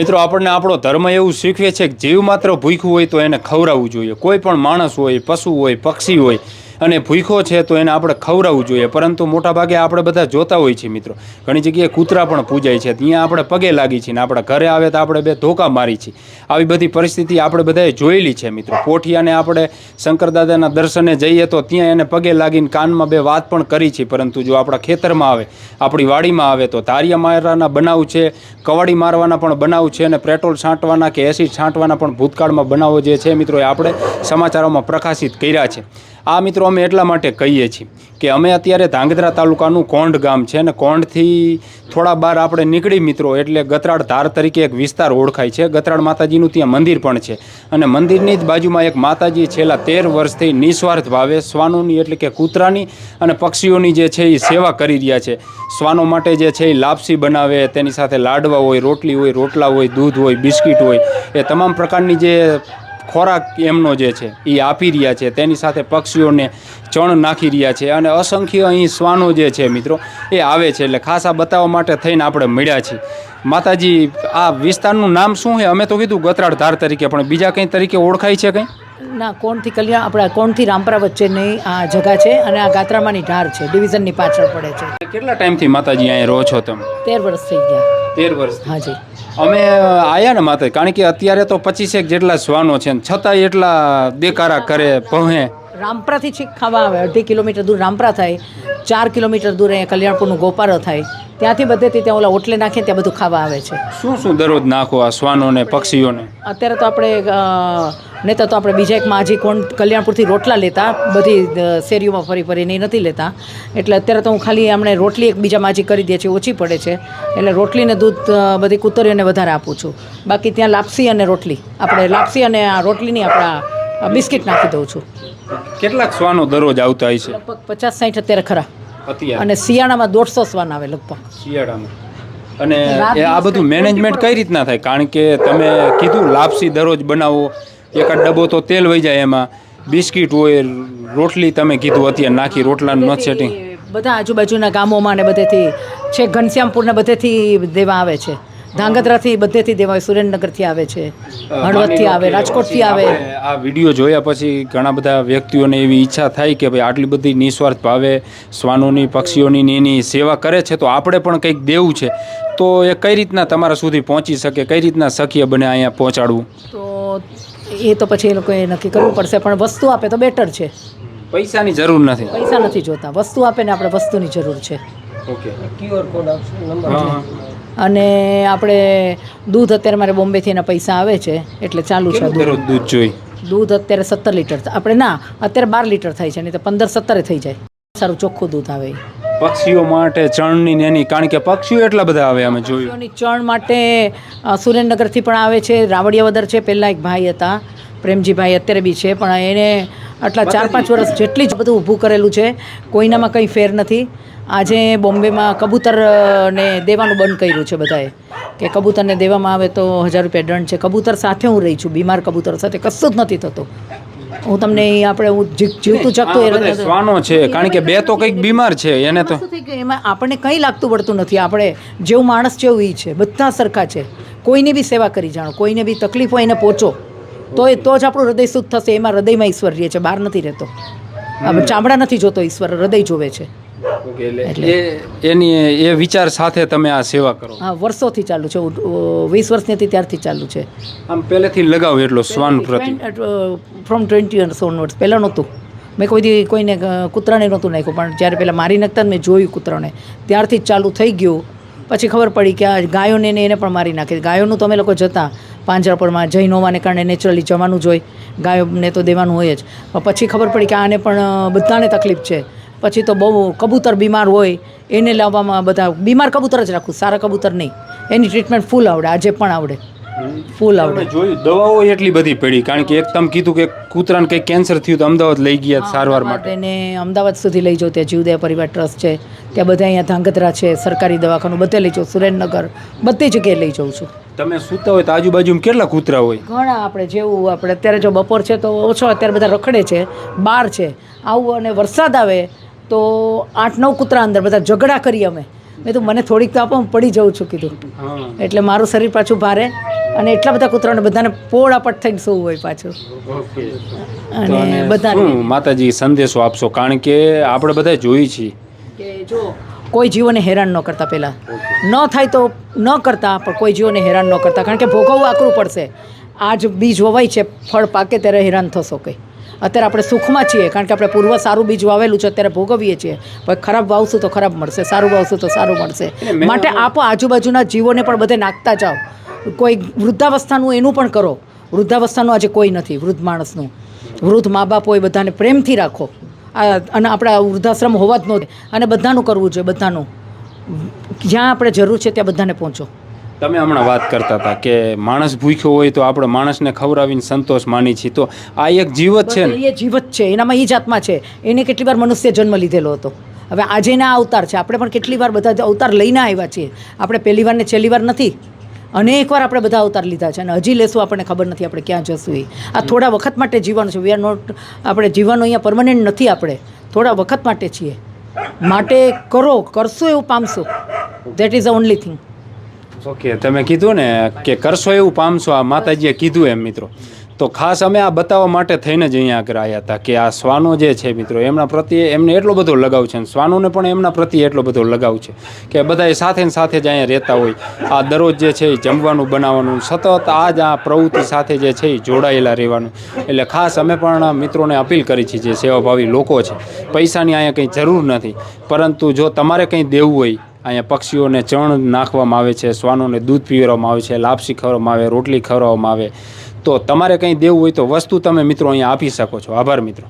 મિત્રો, આપણને આપણો ધર્મ એવું શીખવે છે કે જીવ માત્ર ભૂખ્યું હોય તો એને ખવડાવવું જોઈએ. કોઈ પણ માણસ હોય, પશુ હોય, પક્ષી હોય અને ભૂખો છે તો એને આપણે ખવડાવવું જોઈએ. પરંતુ મોટાભાગે આપણે બધા જોતા હોય છીએ મિત્રો. ઘણી જગ્યાએ કૂતરા પણ પૂજાય છે. ત્યાં આપણે પગે લાગી છીએ ને આપણા ઘરે આવે તો આપણે બે ધોકા મારી છીએ. આવી બધી પરિસ્થિતિ આપણે બધાએ જોયેલી છે મિત્રો. પોઠિયાને આપણે શંકરદાદાના દર્શને જઈએ તો ત્યાં એને પગે લાગીને કાનમાં બે વાત પણ કરી છે. પરંતુ જો આપણા ખેતરમાં આવે, આપણી વાડીમાં આવે તો તારિયા મારવાના બનાવ છે, કવાડી મારવાના પણ બનાવ છે અને પેટ્રોલ છાંટવાના કે એસિડ છાંટવાના પણ ભૂતકાળમાં બનાવો જે છે મિત્રો એ આપણે સમાચારોમાં પ્રકાશિત કર્યા છે. આ મિત્રો અમે એટલા માટે કહીએ છીએ કે અમે અત્યારે ધાંગધ્રા તાલુકાનું કોંઢ ગામ છે અને કોંઢથી થોડા બહાર આપણે નીકળી મિત્રો એટલે ગતરાડ ધાર તરીકે એક વિસ્તાર ઓળખાય છે. ગતરાડ માતાજીનું ત્યાં મંદિર પણ છે અને મંદિરની જ બાજુમાં એક માતાજી છેલ્લા તેર વર્ષથી નિસ્વાર્થ ભાવે શ્વાનોની એટલે કે કૂતરાની અને પક્ષીઓની જે છે એ સેવા કરી રહ્યા છે. શ્વાનો માટે જે છે એ લાપસી બનાવે, તેની સાથે લાડવા હોય, રોટલી હોય, રોટલા હોય, દૂધ હોય, બિસ્કિટ હોય, એ તમામ પ્રકારની જે ખોરાક એમનો જે છે એ આપી રહ્યા છે. તેની સાથે પક્ષીઓને ચણ નાખી રહ્યા છે અને અસંખ્ય અહીં શ્વાનો જે છે મિત્રો, એ આવે છે એટલે ખાસ આ બતાવવા માટે થઈને આપણે મળ્યા છીએ. માતાજી, આ વિસ્તારનું નામ શું છે? અમે તો કીધું ગતરાળ ધાર તરીકે, પણ બીજા કંઈ તરીકે ઓળખાય છે કંઈ? ના કોણથી કલ્યાણ આપણા કોણથી રામપરા વચ્ચેની આ જગા છે અને આ ગાત્રામાની ઢાર છે ડિવિઝનની પાછળ પડે છે. કેટલા ટાઈમથી માતાજી અહીંયા રહો છો તમે? તેર વર્ષ થઈ ગયા. તેર વર્ષ હાજી અમે આયા ને માતા કારણ કે અત્યારે તો પચીસેક જેટલા શ્વાનો છે ને છતાંય એટલા દેકારા કરે ભવે રામપરાથી છીક ખાવા આવે અઢી કિલોમીટર દૂર રામપરા થાય ચાર કિલોમીટર દૂર અહીંયા કલ્યાણપુરનું ગોપારો થાય. ત્યાંથી બધેથી ત્યાં ઓલા ઓટલે નાખીને ત્યાં બધું ખાવા આવે છે. શું શું દરરોજ નાખો આ શ્વાનોને પક્ષીઓને? અત્યારે તો આપણે નહીં તો આપણે બીજા એક માજી કોણ કલ્યાણપુરથી રોટલા લેતા બધી શેરીઓમાં ફરી ફરીને એ નથી લેતા. એટલે અત્યારે તો હું ખાલી એમણે રોટલી એક બીજા માજી કરી દે છે ઓછી પડે છે. એટલે રોટલીને દૂધ બધી કૂતરીઓને વધારે આપું છું. બાકી ત્યાં લાપસી અને રોટલી. આપણે લાપસી અને આ રોટલીની આપણા બિસ્કિટ નાખી દઉં છું. કેટલાક શ્વાનો દરરોજ આવતા હોય છે? લગભગ પચાસ સાઠ અત્યારે ખરા. અત્યારે. અને શિયાળામાં દોઢસો શ્વાન આવે લગભગ. શિયાળામાં. અને આ બધું મેનેજમેન્ટ કઈ રીતના થાય? કારણ કે તમે કીધું લાપસી દરરોજ બનાવો એકાદ ડબ્બો તો તેલ વહી જાય એમાં. બિસ્કિટ હોય રોટલી તમે કીધું અત્યારે નાખી રોટલાનું ન સેટિંગ બધા આજુબાજુના ગામોમાં ને બધેથી છે ઘનશ્યામપુરને બધેથી દેવા આવે છે. ધાંગધ્રાથી બધેથી દેવા આવે સુરેન્દ્રનગરથી આવે છે હળવદથી આવે રાજકોટથી આવે. આ વીડિયો જોયા પછી ઘણા બધા વ્યક્તિઓને એવી ઈચ્છા થાય કે ભાઈ આટલી બધી નિસ્વાર્થ ભાવે શ્વાનોની પક્ષીઓની એની સેવા કરે છે તો આપણે પણ કંઈક દેવું છે. તો એ કઈ રીતના તમારા સુધી પહોંચી શકે કઈ રીતના શક્ય બને અહીંયા પહોંચાડવું? તો એ તો પછી એ લોકોએ નક્કી કરવું પડશે પણ વસ્તુ આપે તો બેટર છે. પૈસાની જરૂર નથી. પૈસા નથી જોતા વસ્તુ આપે ને આપણે વસ્તુની જરૂર છે. ઓકે. ક્યુઆર કોડ આવશે નંબર અને આપણે દૂધ અત્યારે મારે બોમ્બેથી એના પૈસા આવે છે એટલે ચાલુ છે દૂધ. જોઈ? દૂધ અત્યારે સત્તર લીટર આપણે ના અત્યારે બાર લીટર થાય છે નહીં તો પંદર સત્તરે થઈ જાય. સારું ચોખ્ખું દૂધ આવે પક્ષીઓ માટે ચણની ને એની કારણ કે પક્ષીઓ એટલા બધા આવે અમે જોયું. ચણ માટે સુરેન્દ્રનગરથી પણ આવે છે રાવડિયાવદર છે પહેલાં એક ભાઈ હતા પ્રેમજીભાઈ અત્યારે બી છે પણ એને આટલા ચાર પાંચ વર્ષ જેટલી જ બધું ઊભું કરેલું છે કોઈનામાં કંઈ ફેર નથી. આજે બોમ્બેમાં કબૂતર ને દેવાનું બંધ કર્યું છે બધાએ. કે કબૂતરને દેવામાં આવે તો હજાર રૂપિયા દંડ છે. કબૂતર સાથે હું રહી છું બીમાર કબૂતર સાથે. કશું જ નથી થતું. હું તમને આપણે હું જીવતું ચકતું એ શ્વાનો છે કારણ કે બે તો કંઈક બીમાર છે એને તો એમાં આપણને કંઈ લાગતું પડતું નથી. આપણે જેવું માણસ છે એવું છે. બધા સરખા છે. કોઈને બી સેવા કરી જાણો. કોઈને બી તકલીફ હોય એને પહોંચો. તો એ તો જ આપણું હૃદય શુદ્ધ થશે. એમાં હૃદયમાં ઈશ્વર રહે છે. બહાર નથી રહેતો. ચામડા નથી જોતો. ઈશ્વર હૃદય જોવે છે. એની એ વિચાર સાથે તમે આ સેવા કરો. હા વર્ષોથી ચાલુ છે. વીસ વર્ષની હતી ત્યારથી ચાલુ છે. આમ પહેલેથી લગાવ એટલો શ્વાન પ્રતિ ફ્રોમ ટ્વેન્ટી યર્સ ઓનવર્ડ્સ પહેલાં નહોતું. મેં કોઈ દી કોઈને કૂતરાને નહોતું નાખ્યું પણ જ્યારે પહેલાં મારી નાખતા ને મેં જોયું કૂતરાને. ત્યારથી જ ચાલુ થઈ ગયું. પછી ખબર પડી કે આ ગાયોને એને પણ મારી નાખી. ગાયોનું તો અમે લોકો જતા. પાંજરાપોળમાં જૈન હોવાને કારણે નેચરલી જવાનું જ હોય. ગાયોને તો દેવાનું હોય જ. પછી ખબર પડી કે આને પણ બધાને તકલીફ છે. પછી તો બહુ કબૂતર બીમાર હોય એને લાવવામાં બધા બીમાર કબૂતર જ રાખું સારા કબૂતર નહીં. એની ટ્રીટમેન્ટ ફૂલ આવડે આજે પણ આવડે. ફૂલ આવડે. જોયું દવાઓ એટલી બધી પડી કારણ કે એક તમે કીધું કે કૂતરાને કંઈક કેન્સર થયું તો અમદાવાદ લઈ ગયા સારવાર માટે. એને અમદાવાદ સુધી લઈ જાઓ ત્યાં જીવદયા પરિવાર ટ્રસ્ટ છે ત્યાં બધા અહીંયા ધાંગધ્રા છે સરકારી દવાખાનું બધે લઈ જાઉં સુરેન્દ્રનગર બધી જગ્યાએ લઈ જાઉં છું. તમે સૂતા હોય તો આજુબાજુમાં કેટલા કૂતરા હોય? ઘણા આપણે જેવું આપણે અત્યારે જો બપોર છે તો ઓછો અત્યારે બધા રખડે છે બાર છે. આવું અને વરસાદ આવે તો આઠ નવ કૂતરા અંદર બધા ઝઘડા કરીએ અમે. મેં તો મને થોડીક તો આપો હું પડી જાઉં છું કીધું. એટલે મારું શરીર પાછું ભારે અને એટલા બધા કૂતરાને બધાને પોળાપટ થઈને સૂવું હોય પાછું. અને બધા માતાજી સંદેશો આપશો? કારણ કે આપણે બધા જોઈ છીએ. જો કોઈ જીવોને હેરાન ન કરતા પહેલાં. ન થાય તો ન કરતા પણ કોઈ જીવોને હેરાન ન કરતા. કારણ કે ભોગવવું આકરું પડશે. આજ બીજ વવાય છે ફળ પાકે ત્યારે હેરાન થશો કંઈ. અત્યારે આપણે સુખમાં છીએ કારણ કે આપણે પૂર્વ સારું બીજ વાવેલું છે અત્યારે ભોગવીએ છીએ. પણ ખરાબ વાવશું તો ખરાબ મળશે સારું વાવશું તો સારું મળશે. માટે આપો આજુબાજુના જીવોને પણ બધે નાખતા જાઓ. કોઈ વૃદ્ધાવસ્થાનું એનું પણ કરો. વૃદ્ધાવસ્થાનું આજે કોઈ નથી વૃદ્ધ માણસનું. વૃદ્ધ મા બાપ હોય બધાને પ્રેમથી રાખો. આ અને આપણા વૃદ્ધાશ્રમ હોવા જ નહોતી અને બધાનું કરવું જોઈએ બધાનું. જ્યાં આપણે જરૂર છે ત્યાં બધાને પહોંચો. તમે હમણાં વાત કરતા હતા કે માણસ ભૂખ્યો હોય તો આપણે માણસને ખવડાવીને સંતોષ માની છીએ. તો આ એક જીવત છે એ જીવત છે. એનામાં એ જ આત્મા છે. એને કેટલી વાર મનુષ્ય જન્મ લીધેલો હતો. હવે આજે ના અવતાર છે, આપણે પણ કેટલી વાર બધા અવતાર લઈને આવ્યા છીએ. આપણે પહેલી વાર ને છેલ્લી વાર નથી. અનેક વાર આપણે બધા અવતાર લીધા છે અને હજી લેશું આપણને ખબર નથી આપણે ક્યાં જશું એ આ થોડા વખત માટે જીવવાનું છે. વી આર નોટ આપણે જીવવાનું અહીંયા પરમનન્ટ નથી આપણે. થોડા વખત માટે છીએ. માટે કરો, કરશો એવું પામશો. That is the only thing okay તમે કીધું ને કે કરશો એવું પામશો આ માતાજીએ કીધું એમ મિત્રો. તો ખાસ અમે આ બતાવવા માટે થઈને જ અહીંયા આગળ આવ્યા હતા કે આ શ્વાનો જે છે મિત્રો, એમના પ્રત્યે એમને એટલો બધો લગાવ છે શ્વાનોને પણ એમના પ્રત્યે એટલો બધો લગાવ છે કે બધા સાથે સાથે જ અહીંયા રહેતા હોય. આ દરરોજ જે છે એ જમવાનું બનાવવાનું, સતત આ જ આ પ્રવૃત્તિ સાથે જે છે એ જોડાયેલા રહેવાનું. એટલે ખાસ અમે પણ મિત્રોને અપીલ કરી છે, જે સેવાભાવી લોકો છે, પૈસાની અહીંયા કંઈ જરૂર નથી. પરંતુ જો તમારે કંઈ દેવું હોય અહીંયા પક્ષીઓને ચણ નાખવામાં આવે છે, શ્વાનોને દૂધ પીવડાવવામાં આવે છે, લાપસી ખવડાવવામાં આવે, રોટલી ખવડાવવામાં આવે. તો તમારે કંઈ દેવું હોય તો વસ્તુ તમે મિત્રો અહીંયા આપી શકો છો. આભાર મિત્રો.